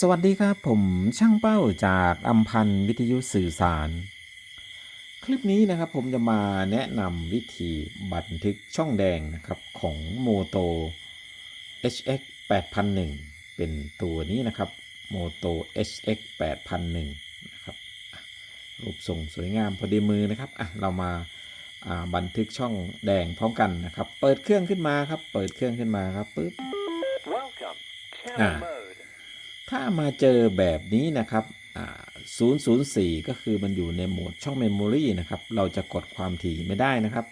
สวัสดีครับผมช่างเป้าจากอัมพันธ์วิทยุสื่อสาร คลิปนี้นะครับผมจะมาแนะนำวิธีบันทึกช่องแดงนะครับของโมโต HX 8001 เป็นตัวนี้นะครับโมโต HX 8001นะครับอะรูปทรงสวยงามพอดีมือนะครับอะเรามาอ่าบันทึกช่องแดงพร้อมกันนะครับ เปิดเครื่องขึ้นมาครับ เปิดเครื่องขึ้นมาครับปึ๊บ Welcome. Channel Ah. mode. ถ้ามาเจอแบบนี้นะครับอ่า004 ก็คือมันอยู่ในโหมดช่องเมมโมรีนะครับ เราจะกดความถี่ไม่ได้นะครับ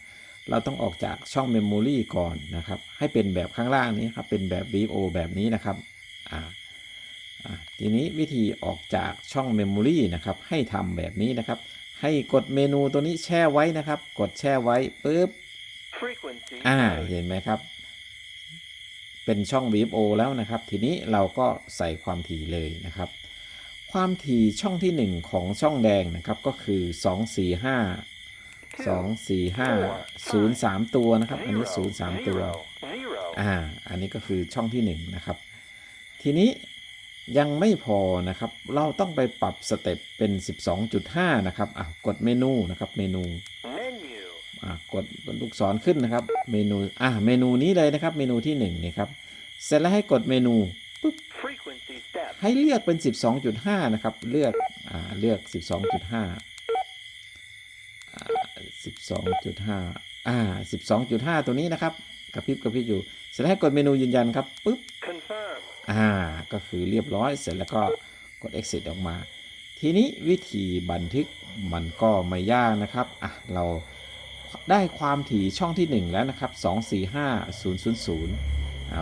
เราต้องออกจากช่องเมมโมรีก่อนนะครับ ให้เป็นแบบข้างล่างนี้ครับ เป็นแบบ VO แบบนี้นะครับอ่าอ่าทีนี้วิธีออกจากช่องเมมโมรีนะครับ ให้ทำแบบนี้นะครับ ให้กดเมนูตัวนี้แช่ไว้นะครับ กดแช่ไว้ปุ๊บ Frequency อ่า mode. เห็นไหมครับ เป็นช่อง VFO แล้วนะครับ ทีนี้เราก็ใส่ความถี่เลยนะครับ ความถี่ช่องที่ 1 ของช่องแดงนะครับก็คือ 245 245 03 ตัวนะครับ อันนี้ Zero, 03 ตัว zero, zero. อ่าอันนี้ก็คือช่องที่ 1 นะครับ ทีนี้ยังไม่พอนะครับ เราต้องไปปรับสเต็ปเป็น 12.5 นะครับอะกดเมนูนะครับเมนู Menu. อ่ากดกดลูกศรขึ้นนะครับ เมนูอ่าเมนูนี้เลยนะครับ เมนูที่1นี่ครับ เสร็จแล้วให้กดเมนูปุ๊บ Frequency step. ให้เลือกเป็น 12.5 นะครับ เลือกอ่าเลือก 12.5อ่า12.5อ่า12.5 ตัวนี้นะครับกระพริบกระพริบอยู่ เสร็จแล้วให้กดเมนูยืนยันครับปุ๊บ Confirm. อ่าก็คือเรียบร้อยเสร็จแล้วก็กด exit ออกมา ทีนี้วิธีบันทึกมันก็ไม่ยากนะครับอะเราได้ความถี่ช่องที่ 1 แล้วนะครับ 245000อ่า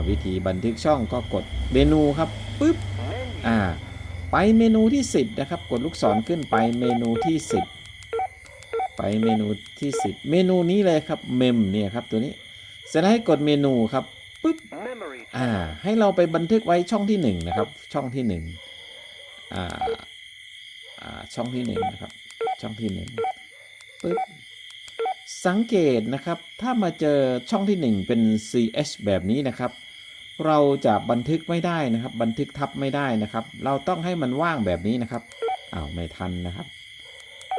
วิธีบันทึกช่องก็กดเมนูครับปุ๊บอ่าไปเมนูที่ 10 นะครับ กดลูกศรขึ้นไปเมนูที่ 10 ไปเมนูที่ 10 เมนูนี้เลยครับเมมเนี่ยครับตัวนี้เสร็จแล้วให้กดเมนูครับปุ๊บอ่าให้เราไปบันทึกไว้ช่องที่หนึ่งนะครับ ช่องที่หนึ่งอ่าอ่าช่องที่หนึ่งนะครับช่องที่หนึ่งปึ๊บสังเกตนะครับ ถ้ามาเจอช่องที่หนึ่งเป็น ch แบบนี้นะครับ เราจะบันทึกไม่ได้นะครับ บันทึกทับไม่ได้นะครับ เราต้องให้มันว่างแบบนี้นะครับอ้าวไม่ทันนะครับ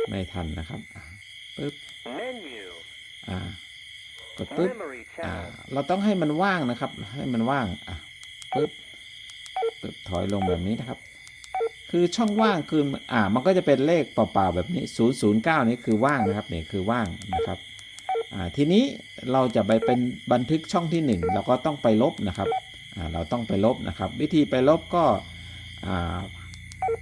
ไม่ทันนะครับอ่าปึ๊บ Menu. อ่ากดปึ๊บ Memory อ่า channel. เราต้องให้มันว่างนะครับ ให้มันว่างอะปึ๊บปึ๊บถอยลงแบบนี้นะครับ คือช่องว่างคืออ่ามันก็จะเป็นเลขเปล่าๆแบบนี้ 009 นี้คือว่างนะครับเนี่ยคือว่างนะครับอ่า ทีนี้เราจะไปเป็นบันทึกช่องที่ 1 เราก็ต้องไปลบนะครับอ่าเราต้องไปลบนะครับ วิธีไปลบก็อ่า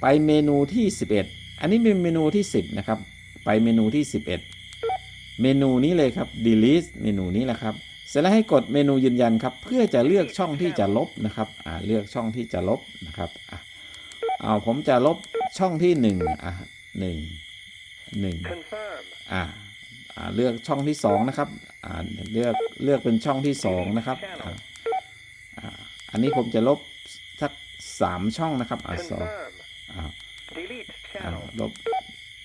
ไปเมนูที่ 11 อันนี้เป็นเมนูที่ 10นะครับไปเมนูที่ 11 เมนูนี้เลยครับ delete เมนูนี้แหละครับเสร็จแล้วให้กดเมนูยืนยันครับเพื่อจะเลือกช่องที่จะลบนะครับอ่าเลือกช่องที่จะลบนะครับอะเอาผมจะลบช่องที่หนึ่งอะหนึ่งหนึ่ง Confirm. อ่าอ่า เลือกช่องที่สองนะครับอ่าเลือกเลือกเป็นช่องที่สองนะครับอ่าอ่าอันนี้ผมจะลบสักสามช่องนะครับอ่าสอง Confirm. อ่า Delete อ่า channel. ลบ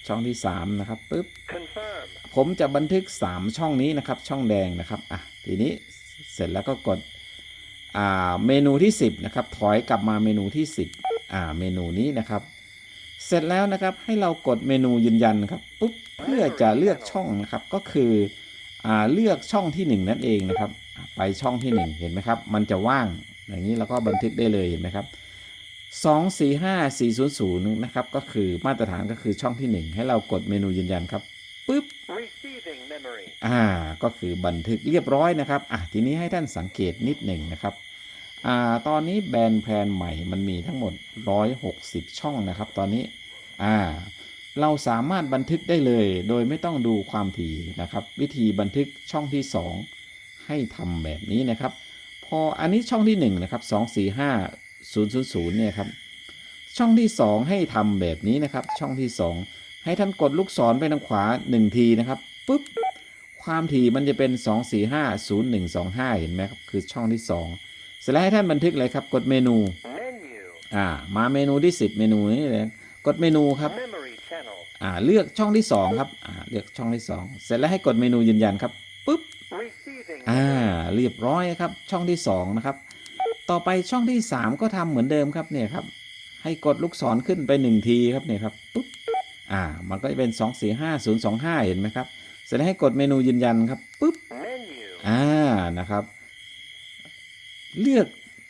ช่องที่สามนะครับปึ๊บ Confirm. ผมจะบันทึก 3 ช่องนี้นะครับ ช่องแดงนะครับอะทีนี้เสร็จแล้วก็กดอ่าเมนูที่ 10 นะครับ ถอยกลับมาเมนูที่ 10อ่าเมนูนี้นะครับ เสร็จแล้วนะครับให้เรากดเมนูยืนยันนะครับปุ๊บเพื่อจะเลือกช่องนะครับก็คืออ่าเลือกช่องที่ 1 นั่นเองนะครับอะไปช่องที่ 1 เห็นไหมครับ มันจะว่างอย่างนี้เราก็บันทึกได้เลยเห็นไหมครับ2 4 5 4 0 0นะครับก็คือมาตรฐานก็คือช่องที่ 1 ให้เรากดเมนูยืนยันครับปุ๊บ Receiving memory. อ่าก็คือบันทึกเรียบร้อยนะครับอะทีนี้ให้ท่านสังเกตนิดหนึ่งนะครับ อ่าตอนนี้แบรนด์แพลนใหม่มันมีทั้งหมด 160 ช่องนะครับตอนนี้อ่าเราสามารถบันทึกได้เลย โดยไม่ต้องดูความถี่นะครับ วิธีบันทึกช่องที่ 2 ให้ทำแบบนี้นะครับ พออันนี้ช่องที่ 1 นะครับ 245 000เนี่ยครับช่องที่ 2 ให้ทำแบบนี้นะครับ ช่องที่ 2 ให้ท่านกดลูกศรไปทางขวา 1 ทีนะครับปุ๊บความถี่มันจะเป็น 2 4 5 0 1 2 5 เห็นไหมครับ คือช่องที่ 2 ร็จแล้วให้ท่านบันทึกเลยครับ กดเมนู Menu. อ่า มาเมนูที่ 10 เมนูนี้เลยกดเมนูครับ Memory channel. อ่า เลือกช่องที่ 2 ครับ อ่า เลือกช่องที่ 2 เสร็จแล้วให้กดเมนูยืนยันครับ ปุ๊บ Receiving อ่า memory. เรียบร้อยครับ ช่องที่ 2 นะครับ ต่อไปช่องที่ 3 ก็ทำเหมือนเดิมครับ เนี่ยครับ ให้ให้กดลูกศรขึ้นไปหนึ่งทีครับ เนี่ยครับ ปุ๊บ อ่า มันก็จะเป็นสองสี่ห้าศูนย์สองห้าเห็นไหมครับ เสร็จแล้วให้กดเมนูยืนยันครับ ปุ๊บ Menu. อ่า นะครับ เลือก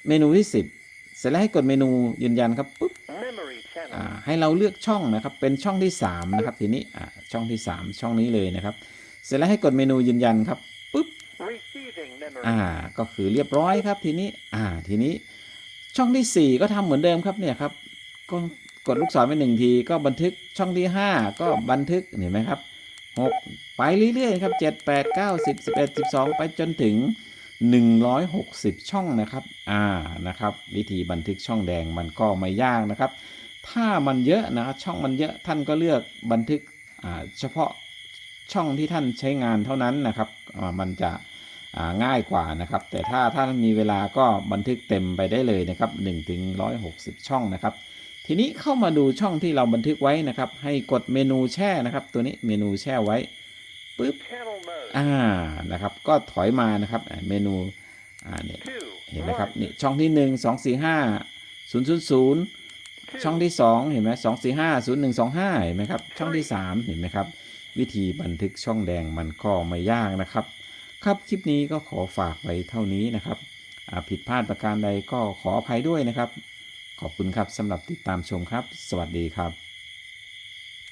เมนูที่ 10 เสร็จแล้วให้กดเมนูยืนยันครับปุ๊บ Memory อ่า channel. ให้เราเลือกช่องนะครับ เป็นช่องที่ 3 นะครับ ทีนี้อ่าช่องที่ 3 ช่องนี้เลยนะครับ เสร็จแล้วให้กดเมนูยืนยันครับปุ๊บ Receiving memory. อ่าก็คือเรียบร้อยครับทีนี้อ่าทีนี้ช่องที่ 4 ก็ทำเหมือนเดิมครับเนี่ยครับก็กดลูกศรไปหนึ่งทีก็บันทึกช่องที่ 5 ก็บันทึกเห็นไหมครับหกไปเรื่อยๆครับ 7 8 9 10 11 12 ไปจนถึง 160 ช่องนะครับ อ่า นะครับ วิธีบันทึกช่องแดงมันก็ไม่ยากนะครับ ถ้ามันเยอะนะช่องมันเยอะท่านก็เลือกบันทึกเฉพาะช่องที่ท่านใช้งานเท่านั้นนะครับอ่ามันจะอ่าง่ายกว่านะครับ แต่ถ้าท่านมีเวลาก็บันทึกเต็มไปได้เลยนะครับ1ถึง160 ช่องนะครับ ทีนี้เข้ามาดูช่องที่เราบันทึกไว้นะครับ ให้กดเมนูแช่นะครับ ตัวนี้เมนูแช่ไว้ ปุ๊บ Channel mode. อ่านะครับ ก็ถอยมานะครับอ่าเมนูอ่าเนี่ย Two. เห็นไหมครับ one, นี่ช่องที่หนึ่งสองสี่ห้าศูนย์ศูนย์ศูนย์ two, ช่องที่สองเห็นไหมสองสี่ห้าศูนย์หนึ่งสองห้าเห็นไหมครับช่องที่สามเห็นไหมครับ วิธีบันทึกช่องแดงมันก็ไม่ยากนะครับ ครับคลิปนี้ก็ขอฝากไว้เท่านี้นะครับอ่าผิดพลาดประการใดก็ขออภัยด้วยนะครับ ขอบคุณครับสำหรับติดตามชมครับ สวัสดีครับ